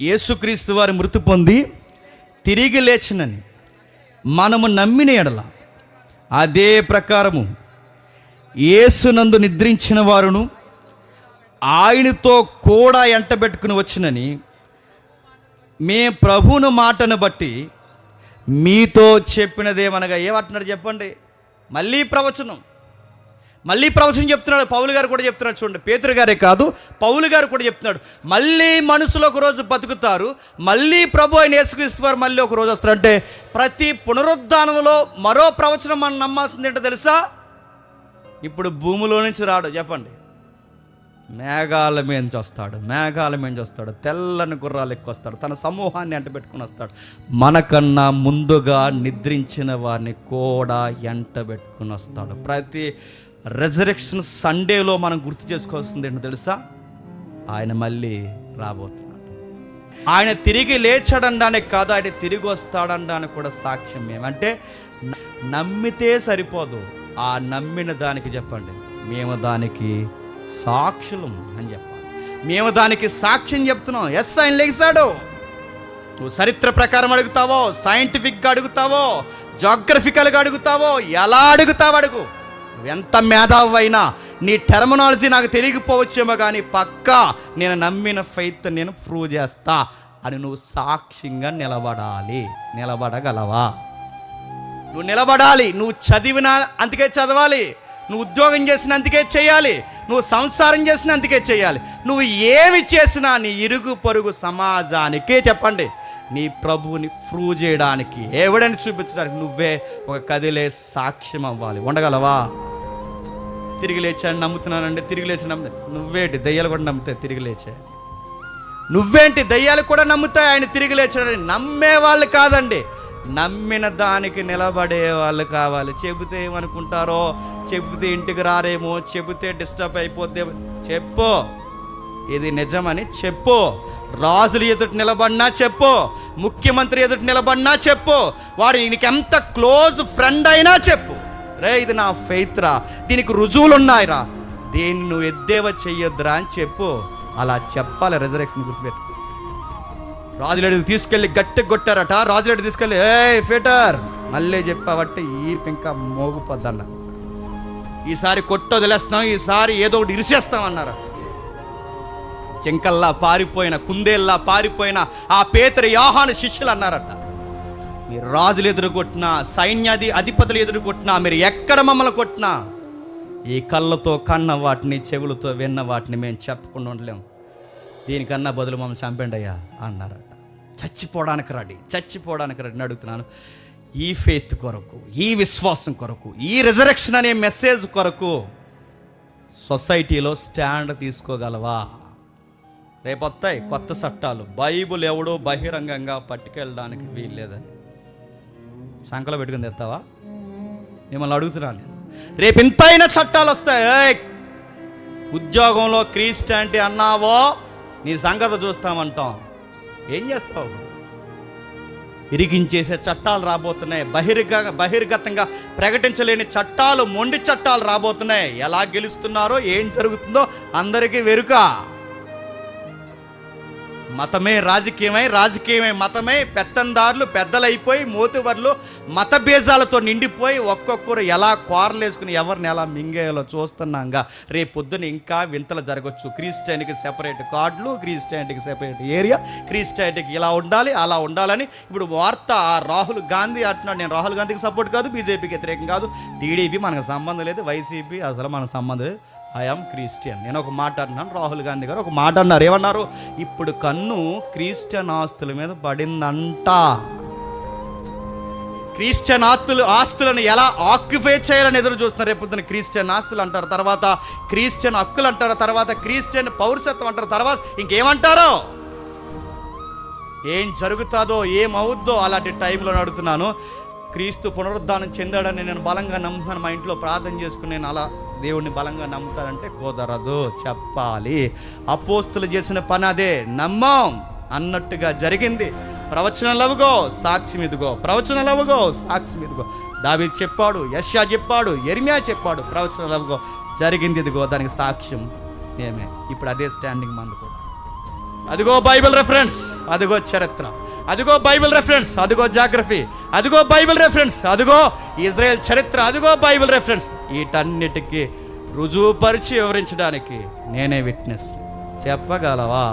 యేసుక్రీస్తు వారి మృతి పొంది తిరిగి లేచినని మనము నమ్మిన ఎడల అదే ప్రకారము యేసునందు నిద్రించిన వారును ఆయనతో కూడా ఎంటబెట్టుకుని వచ్చినని మే ప్రభువును మాటను బట్టి మీతో చెప్పినదేమనగా ఏమంటున్నాడు చెప్పండి? మళ్ళీ ప్రవచనం. మళ్ళీ ప్రవచనం చెప్తున్నాడు పౌలు గారు కూడా చెప్తున్నాడు చూడండి. పేతురు గారే కాదు పౌలు గారు కూడా చెప్తున్నాడు. మళ్ళీ మనుషులు ఒక రోజు బతుకుతారు మళ్ళీ ప్రభు ఆయన యేసుక్రీస్తు వారు మళ్ళీ ఒక రోజు వస్తారు అంటే ప్రతి పునరుద్ధానంలో మరో ప్రవచనం మనం నమ్మాల్సింది ఏంటో తెలుసా? ఇప్పుడు భూమిలో నుంచి రాడు చెప్పండి. మేఘాల మీద వస్తాడు మేఘాల మీద వస్తాడు తెల్లని గుర్రాలు ఎక్కువ వస్తాడు తన సమూహాన్ని ఎంట పెట్టుకుని వస్తాడు. మనకన్నా ముందుగా నిద్రించిన వారిని కూడా ఎంట పెట్టుకుని వస్తాడు. ప్రతి రెజరెక్షన్ సండేలో మనం గుర్తు చేసుకోవాల్సింది ఏంటో తెలుసా? ఆయన మళ్ళీ రాబోతున్నాడు. ఆయన తిరిగి లేచాడనడానికి కాదు ఆయన తిరిగి వస్తాడనడానికి కూడా సాక్ష్యం ఏమంటే నమ్మితే సరిపోదు ఆ నమ్మిన దానికి చెప్పండి. మేము దానికి సాక్షులం అని చెప్పాలి. మేము దానికి సాక్ష్యం చెప్తున్నాం. ఎస్ ఆయన లేచాడు. నువ్వు చరిత్ర ప్రకారం అడుగుతావో సైంటిఫిక్గా అడుగుతావో జాగ్రఫికల్గా అడుగుతావో ఎలా అడుగుతావు అడుగు. ఎంత మేధావైనా నీ టెర్మినాలజీ నాకు తెలియకపోవచ్చేమో కానీ పక్కా నేను నమ్మిన ఫెయిత్ నేను ప్రూవ్ చేస్తా అని నువ్వు సాక్ష్యంగా నిలబడాలి. నిలబడగలవా? నువ్వు నిలబడాలి. నువ్వు చదివిన అందుకే చదవాలి. నువ్వు ఉద్యోగం చేసిన అందుకే చేయాలి. నువ్వు సంసారం చేసిన అందుకే చేయాలి. నువ్వు ఏమి చేసినా నీ ఇరుగు పొరుగు సమాజానికే చెప్పండి. నీ ప్రభువుని ప్రూవ్ చేయడానికి ఎవడని చూపించడానికి నువ్వే ఒక కదిలే సాక్ష్యం అవ్వాలి. ఉండగలవా? తిరిగి లేచాను నమ్ముతున్నానండి. తిరిగి లేచి నమ్ము నువ్వేంటి దయ్యాలు కూడా నమ్ముతాయి తిరిగి లేచాయి నువ్వేంటి దయ్యాలు కూడా నమ్ముతాయి ఆయన తిరిగి లేచాడని? నమ్మే వాళ్ళు కాదండి. నమ్మిన దానికి నిలబడే వాళ్ళు కావాలి. చెబితే ఏమనుకుంటారో చెబితే ఇంటికి రారేమో చెబితే డిస్టర్బ్ అయిపోతే చెప్పు. ఇది నిజమని చెప్పు. రాజులు ఎదుటి నిలబడినా చెప్పు. ముఖ్యమంత్రి ఎదుటి నిలబడినా చెప్పు. వాడు నీకు ఎంత క్లోజ్ ఫ్రెండ్ అయినా చెప్పు. రే ఇది నా ఫెయిత్ రా దీనికి రుజువులు ఉన్నాయిరా దీన్ని నువ్వు ఎద్దేవా చెయ్యొద్దురా అని చెప్పు. అలా చెప్పాలి రిజర్వేషన్ గుర్తుపెట్టు. రాజులేడికి తీసుకెళ్ళి గట్టి కొట్టారట. రాజులేడి తీసుకెళ్ళి ఏ ఫిటర్! మళ్ళీ చెప్పావట్టే ఈ ఇంకా మోగుపోద్దన్న ఈసారి కొట్ట వదిలేస్తాం ఈసారి ఏదో ఒకటి ఇరిసేస్తాం అన్నారు. చెంకల్లా పారిపోయిన కుందేల్లా పారిపోయిన ఆ పేతరి యాహాను శిష్యులు అన్నారట. మీరు రాజులు ఎదురుకొట్టినా సైన్యాది అధిపతులు ఎదురుకొట్టినా మీరు ఎక్కడ మమ్మల్ని కొట్టినా ఈ కళ్ళతో కన్న వాటిని చెవులతో విన్న వాటిని మేము చెప్పకుండా ఉండలేం. దీనికన్నా బదులు మమ్మల్ని చంపండి అయ్యా అన్నారట. చచ్చిపోవడానికి రెడీ చచ్చిపోవడానికి రెడీ అని అడుగుతున్నాను. ఈ ఫెయిత్ కొరకు ఈ విశ్వాసం కొరకు ఈ రిజరెక్షన్ అనే మెసేజ్ కొరకు సొసైటీలో స్టాండ్ తీసుకోగలవా? రేపొత్తాయి కొత్త చట్టాలు. బైబుల్ ఎవడో బహిరంగంగా పట్టుకెళ్ళడానికి వీల్లేదని. సంకలో పెట్టుకుని తెస్తావా? మిమ్మల్ని అడుగుతున్నాను నేను. రేపు ఇంతైన చట్టాలు వస్తాయి. ఉద్యోగంలో క్రీస్టాంటి అన్నావో? నీ సంగతి చూస్తామంటాం. ఏం చేస్తావు ఇరిగించేసే చట్టాలు రాబోతున్నాయి. బహిర్గ బహిర్గతంగా ప్రకటించలేని చట్టాలు మొండి చట్టాలు రాబోతున్నాయి. ఎలా గెలుస్తున్నారో ఏం జరుగుతుందో అందరికీ వెరుక. మతమే రాజకీయమై రాజకీయమై మతమై. పెత్తందారులు పెద్దలైపోయి మోతువర్లు మత బీజాలతో నిండిపోయి ఒక్కొక్కరు ఎలా కోరలేసుకుని ఎవరిని ఎలా మింగేయాలో చూస్తున్నాగా. రేపు పొద్దున ఇంకా వింతలు జరగచ్చు. క్రిస్టియానికి సెపరేట్ కార్డులు క్రిస్టియానిటీకి సెపరేట్ ఏరియా. క్రిస్టియానిటీకి ఇలా ఉండాలి అలా ఉండాలని ఇప్పుడు వార్త రాహుల్ గాంధీ అంటున్నాడు. నేను రాహుల్ గాంధీకి సపోర్ట్ కాదు బీజేపీకి వ్యతిరేకం కాదు. టీడీపీ మనకు సంబంధం లేదు వైసీపీ అసలు మనకు సంబంధం లేదు. I am Christian. నేను ఒక మాట అన్నాను రాహుల్ గాంధీ గారు ఒక మాట అన్నారు. ఏమన్నారు? ఇప్పుడు కన్ను క్రిస్టియన్ ఆస్తుల మీద పడిందంట. క్రిస్టియన్ ఆస్తులు ఆస్తులను ఎలా ఆక్యుపై చేయాలని ఎదురు చూస్తున్నారు? రేపొద్దున క్రిస్టియన్ ఆస్తులు అంటారు తర్వాత క్రిస్టియన్ హక్కులు అంటారు తర్వాత క్రిస్టియన్ పౌరసత్వం అంటారు తర్వాత ఇంకేమంటారో? ఏం జరుగుతుందో ఏమవుద్దో అలాంటి టైంలో నడుతున్నాను క్రీస్తు పునరుద్ధానం చెందాడని నేను బలంగా నమ్ముతాను మా ఇంట్లో ప్రార్థన చేసుకుని నేను అలా దేవుణ్ణి బలంగా నమ్ముతారంటే కుదరదు చెప్పాలి. అపోస్తులు చేసిన పని అదే. నమ్మం. అన్నట్టుగా జరిగింది. ప్రవచన లవుగో సాక్షి ఇదిగో. ప్రవచనం లవుగో సాక్షి ఇదిగో. దావి చెప్పాడు యష్యా చెప్పాడు ఎర్మియా చెప్పాడు ప్రవచన లవుగో జరిగింది ఇదిగో దానికి సాక్ష్యం మేమే ఇప్పుడు అదే స్టాండింగ్ మందు కూడా. అదిగో బైబిల్ రెఫరెన్స్ అదిగో చరిత్ర. అదిగో బైబిల్ రెఫరెన్స్ అదిగో జాగ్రఫీ అదిగో బైబిల్ రెఫరెన్స్ అదిగో ఇజ్రాయెల్ చరిత్ర అదిగో బైబిల్ రెఫరెన్స్ వీటన్నిటికీ రుజువుపరిచి వివరించడానికి నేనే విట్నెస్ చెప్పగలవా?